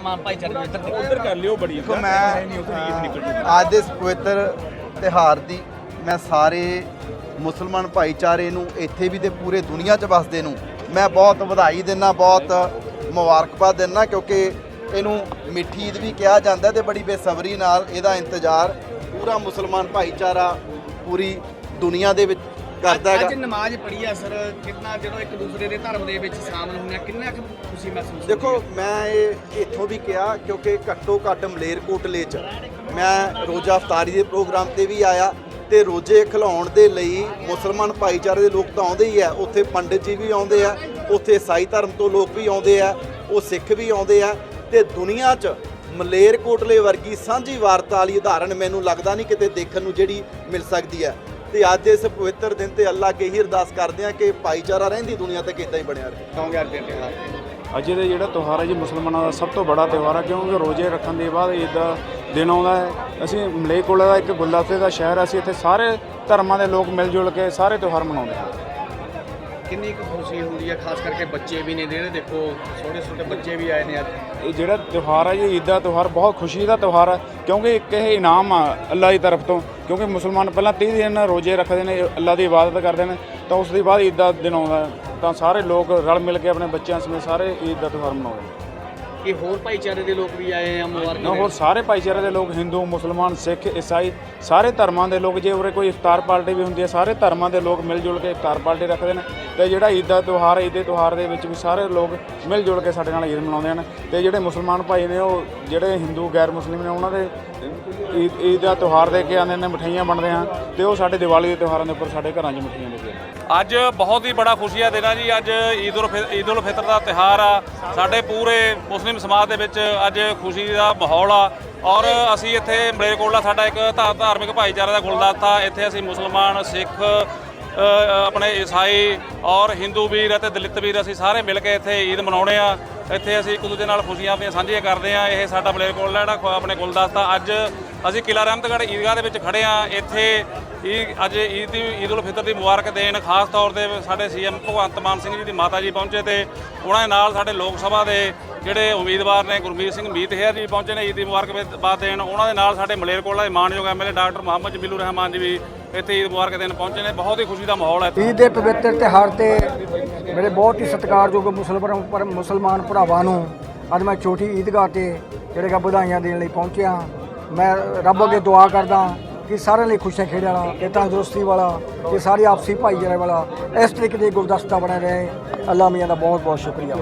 ਮੁਸਲਮਾਨ ਭਾਈਚਾਰੇ ਨੂੰ ਇੱਧਰ ਉਧਰ ਕਰ ਲਿਓ ਬੜੀ ਦੇਖੋ ਮੈਂ ਅੱਜ ਦੇ ਇਸ ਪਵਿੱਤਰ ਤਿਹਾਰ ਦੀ ਮੈਂ ਸਾਰੇ ਮੁਸਲਮਾਨ ਭਾਈਚਾਰੇ ਨੂੰ ਇੱਥੇ ਵੀ ਤੇ ਪੂਰੇ ਦੁਨੀਆ 'ਚ ਵਸਦੇ ਨੂੰ ਮੈਂ ਬਹੁਤ ਵਧਾਈ ਦਿੰਦਾ ਬਹੁਤ ਮੁਬਾਰਕਬਾਦ ਦਿੰਦਾ ਕਿਉਂਕਿ ਇਹਨੂੰ ਮਿੱਠੀ ਈਦ ਵੀ ਕਿਹਾ ਜਾਂਦਾ ਤੇ ਬੜੀ ਬੇਸਬਰੀ ਨਾਲ ਇਹਦਾ ਇੰਤਜ਼ਾਰ ਪੂਰਾ ਮੁਸਲਮਾਨ ਭਾਈਚਾਰਾ ਪੂਰੀ ਦੁਨੀਆ ਦੇ ਵਿੱਚ ਕਰਦਾ ਅੱਜ ਹੈਗਾ। ਨਮਾਜ਼ ਪੜ੍ਹੀ ਆ ਸਰ ਕਿੰਨਾ ਜਦੋਂ ਇੱਕ ਦੂਸਰੇ ਦੇ ਧਰਮ ਦੇ ਵਿੱਚ ਸ਼ਾਮਲ ਹੁੰਦੇ ਆ ਕਿੰਨਾ ਕੁ ਖੁਸ਼ੀ ਮਹਿਸੂਸ ਦੇਖੋ? ਮੈਂ ਇਹ ਇੱਥੋਂ ਵੀ ਕਿਹਾ ਕਿਉਂਕਿ ਘੱਟੋ ਘੱਟ ਮਲੇਰਕੋਟਲੇ 'ਚ। ਮੈਂ ਰੋਜ਼ਾ ਅਫਤਾਰੀ ਦੇ ਪ੍ਰੋਗਰਾਮ ਤੇ ਵੀ ਆਇਆ ਤੇ ਰੋਜ਼ੇ ਖਿਲਾਉਣ ਦੇ ਲਈ ਮੁਸਲਮਾਨ ਭਾਈਚਾਰੇ ਦੇ ਲੋਕ ਤਾਂ ਆਉਂਦੇ ਹੀ ਆ। ਉੱਥੇ ਪੰਡਿਤ ਜੀ ਵੀ ਆਉਂਦੇ ਆ ਉੱਥੇ ਈਸਾਈ ਧਰਮ ਤੋਂ ਲੋਕ ਵੀ ਆਉਂਦੇ ਆ ਉਹ ਸਿੱਖ ਵੀ ਆਉਂਦੇ ਆ। ਤੇ ਦੁਨੀਆ 'ਚ ਮਲੇਰਕੋਟਲੇ ਵਰਗੀ ਸਾਂਝੀ ਵਾਰਤਾ ਵਾਲੀ ਉਦਾਹਰਣ ਮੈਨੂੰ ਲੱਗਦਾ ਨਹੀਂ ਕਿਤੇ ਦੇਖਣ ਨੂੰ ਜਿਹੜੀ ਮਿਲ ਸਕਦੀ ਹੈ। ਤੇ ਅੱਜ ਇਸ ਪਵਿੱਤਰ ਦਿਨ ਤੇ ਅੱਲਾਹ ਅੱਗੇ ਹੀ ਅਰਦਾਸ ਕਰਦੇ ਆ ਕਿ ਭਾਈਚਾਰਾ ਰਹਿੰਦੀ ਦੁਨੀਆ ਤੱਕ ਇਦਾਂ ਹੀ ਬਣਿਆ ਰਹੇ। ਕਹੋਗੇ ਅੱਜ ਦੇ ਤਿਉਹਾਰ ਤੇ ਅੱਜ ਦੇ ਜਿਹੜਾ ਤਿਉਹਾਰ ਹੈ ਜੀ ਮੁਸਲਮਾਨਾਂ ਦਾ ਸਭ ਤੋਂ ਬੜਾ ਤਿਉਹਾਰ ਹੈ ਕਿਉਂਕਿ ਰੋਜ਼ੇ ਰੱਖਣ ਦੇ ਬਾਅਦ ਈਦ ਦਾ ਦਿਨ ਆਉਂਦਾ ਹੈ। ਅਸੀਂ ਮਲੇਕੋਲਾ ਦਾ ਇੱਕ ਗੁਲਦਸਤੇ ਦਾ ਸ਼ਹਿਰ ਹੈ, ਅਸੀਂ ਇੱਥੇ ਸਾਰੇ ਧਰਮਾਂ ਦੇ ਲੋਕ ਮਿਲ ਜੁਲ ਕੇ ਸਾਰੇ ਤਿਉਹਾਰ ਮਨਾਉਂਦੇ ਹਾਂ। ਕਿੰਨੀ ਕੁ ਖੁਸ਼ੀ ਹੁੰਦੀ ਹੈ ਖਾਸ ਕਰਕੇ ਬੱਚੇ ਵੀ ਨੇ ਜਿਹੜੇ ਦੇਖੋ ਛੋਟੇ ਛੋਟੇ ਬੱਚੇ ਵੀ ਆਏ ਨੇ ਅੱਜ। ਇਹ ਜਿਹੜਾ ਤਿਉਹਾਰ ਹੈ ਜੀ ਈਦ ਦਾ ਤਿਉਹਾਰ ਬਹੁਤ ਖੁਸ਼ੀ ਦਾ ਤਿਉਹਾਰ ਹੈ ਕਿਉਂਕਿ ਇੱਕ ਇਹ ਇਨਾਮ ਆ ਅੱਲਾ ਦੀ ਤਰਫ ਤੋਂ। ਕਿਉਂਕਿ ਮੁਸਲਮਾਨ ਪਹਿਲਾਂ 30 ਦਿਨ ਰੋਜ਼ੇ ਰੱਖਦੇ ਨੇ ਅੱਲਾ ਦੀ ਇਬਾਦਤ ਕਰਦੇ ਨੇ ਤਾਂ ਉਸ ਦੇ ਬਾਅਦ ਈਦ ਦਾ ਦਿਨ ਆਉਂਦਾ ਤਾਂ ਸਾਰੇ ਲੋਕ ਰਲ ਮਿਲ ਕੇ ਆਪਣੇ ਬੱਚਿਆਂ ਸਮੇਤ ਸਾਰੇ ਈਦ ਦਾ ਤਿਉਹਾਰ ਮਨਾਉਂਦੇ ਨੇ। ਕਿ ਹੋਰ ਭਾਈਚਾਰੇ ਦੇ ਲੋਕ ਵੀ ਆਏ ਆ ਮੁਬਾਰਕ ਨਾ ਹੋਰ ਸਾਰੇ ਭਾਈਚਾਰੇ ਦੇ ਲੋਕ ਹਿੰਦੂ ਮੁਸਲਮਾਨ ਸਿੱਖ ਈਸਾਈ ਸਾਰੇ ਧਰਮਾਂ ਦੇ ਲੋਕ ਜੇ ਉਰੇ ਕੋਈ ਇਫਤਾਰ ਪਾਰਟੀ ਵੀ ਹੁੰਦੀ ਹੈ ਸਾਰੇ ਧਰਮਾਂ ਦੇ ਲੋਕ ਮਿਲ ਜੁਲ ਕੇ ਇਫਤਾਰ ਪਾਰਟੀ ਰੱਖਦੇ ਨੇ। ਤੇ ਜਿਹੜਾ ਈਦ ਦਾ ਤਿਉਹਾਰ ਈਦ ਦੇ ਤਿਉਹਾਰ ਦੇ ਵਿੱਚ ਵੀ ਸਾਰੇ ਲੋਕ ਮਿਲ ਜੁਲ ਕੇ ਸਾਡੇ ਨਾਲ ਈਦ ਮਨਾਉਂਦੇ ਹਨ। ਤੇ ਜਿਹੜੇ ਮੁਸਲਮਾਨ ਭਾਈ ਨੇ ਉਹ ਜਿਹੜੇ ਹਿੰਦੂ, ਗੈਰ ਮੁਸਲਿਮ ਨੇ ਉਹਨਾਂ ਦੇ ਈਦ ਈਦ ਦਾ ਤਿਉਹਾਰ ਦੇ ਕੇ ਆਉਂਦੇ ਨੇ, ਮਠਾਈਆਂ ਵੰਡਦੇ ਹਨ ਤੇ ਉਹ ਸਾਡੇ ਦੀਵਾਲੀ ਦੇ ਤਿਉਹਾਰਾਂ ਦੇ ਉੱਪਰ ਸਾਡੇ ਘਰਾਂ 'ਚ ਮਠਿਆਈਆਂ ਦੇ ਕੇ ਅੱਜ ਬਹੁਤ ਹੀ ਬੜਾ ਖੁਸ਼ੀ ਦਾ ਦਿਨ ਆ ਜੀ। ਅੱਜ ਈਦ ਉਲ ਫਿ- ਈਦ ਉਲ ਫਿਤਰ ਦਾ ਤਿਉਹਾਰ ਆ। ਸਾਡੇ ਪੂਰੇ ਮੁਸਲਿਮ ਸਮਾਜ ਦੇ ਵਿੱਚ ਅੱਜ ਖੁਸ਼ੀ ਦਾ ਮਾਹੌਲ ਆ ਔਰ ਅਸੀਂ ਇੱਥੇ ਮਲੇਰਕੋਟਲਾ ਸਾਡਾ ਇੱਕ ਧਾ- ਧਾਰਮਿਕ ਭਾਈਚਾਰੇ ਦਾ ਗੁਲਦਸਤਾ ਇੱਥੇ ਅਸੀਂ ਮੁਸਲਮਾਨ, ਸਿੱਖ ਆਪਣੇ ਈਸਾਈ ਔਰ ਹਿੰਦੂ ਵੀਰ ਅਤੇ ਦਲਿਤ ਵੀਰ ਅਸੀਂ ਸਾਰੇ ਮਿਲ ਕੇ ਇੱਥੇ ਈਦ ਮਨਾਉਣੇ ਆ। ਇੱਥੇ ਅਸੀਂ ਇੱਕ ਦੂਜੇ ਨਾਲ ਖੁਸ਼ੀਆਂ ਆਪਣੀਆਂ ਸਾਂਝੀਆਂ ਕਰਦੇ ਆ ਇਹ ਸਾਡਾ ਮਲੇਰਕੋਟਲਾ ਜਿਹੜਾ ਖ- ਆਪਣੇ ਗੁਲਦਸਤਾ ਅੱਜ ਅਸੀਂ ਕਿਲਾ ਰਹਿਮਤਗੜ੍ਹ ਈਦਗਾਹ ਦੇ ਵਿੱਚ ਖੜੇ ਆ ਇੱਥੇ ਇਹ ਅੱਜ ਈਦ ਦੀ, ਈਦ ਉਲ ਫਿਤਰ ਦੀ ਮੁਬਾਰਕ ਦੇਣ ਖਾਸ ਤੌਰ ਤੇ ਸਾਡੇ ਸੀਐਮ ਭਗਵੰਤ ਮਾਨ ਸਿੰਘ ਜੀ ਦੀ ਮਾਤਾ ਜੀ ਪਹੁੰਚੇ ਤੇ ਉਹਨਾਂ ਦੇ ਨਾਲ ਸਾਡੇ ਲੋਕ ਸਭਾ ਦੇ ਜਿਹੜੇ ਉਮੀਦਵਾਰ ਨੇ ਗੁਰਮੀਤ ਸਿੰਘ ਮੀਤ ਜੀ ਪਹੁੰਚੇ ਨੇ ਈਦ ਦੀ ਮੁਬਾਰਕਬਾਦ ਦੇਣ। ਉਹਨਾਂ ਦੇ ਨਾਲ ਸਾਡੇ ਮਲੇਰਕੋਟਲਾ ਦੇ ਮਾਨਯੋਗ ਐਮਐਲਏ ਡਾਕਟਰ ਮੁਹੰਮਦ ਜਮੀਲੁਰ ਰਹਿਮਾਨ ਜੀ ਵੀ ਇੱਥੇ ਈਦ ਮੁਬਾਰਕ ਦੇਣ ਪਹੁੰਚੇ ਨੇ। ਬਹੁਤ ਹੀ ਖੁਸ਼ੀ ਦਾ ਮਾਹੌਲ ਹੈ ਈਦ ਦੇ ਪਵਿੱਤਰ ਤਿਉਹਾਰ ਤੇ ਮੇਰੇ ਬਹੁਤ ਹੀ ਸਤਿਕਾਰਯੋਗ ਮੁਸਲਮਾਨ ਪਰ ਮੁਸਲਮਾਨ ਭਰਾਵਾਂ ਨੂੰ ਅੱਜ ਮੈਂ ਛੋਟੀ ਈਦਗਾਹ ਤੇ ਜਿਹੜੇ ਕਿ ਵਧਾਈਆਂ ਦੇਣ ਲਈ ਪਹੁੰਚਿਆ। ਮੈਂ ਰੱਬ ਅੱਗੇ ਦੁਆ ਕਰਦਾ ਕਿ ਸਾਰਿਆਂ ਲਈ ਖੁਸ਼ੀਆਂ ਖੇੜੇ ਵਾਲਾ ਤੇ ਤੰਦਰੁਸਤੀ ਵਾਲਾ ਤੇ ਸਾਰੇ ਆਪਸੀ ਭਾਈਚਾਰੇ ਵਾਲਾ, ਇਸ ਤਰੀਕੇ ਦੇ ਗੁਲਦਸਤਾ ਬਣਿਆ ਰਹੇ। ਅੱਲਾ ਮੀਆਂ ਦਾ ਬਹੁਤ ਬਹੁਤ ਸ਼ੁਕਰੀਆ।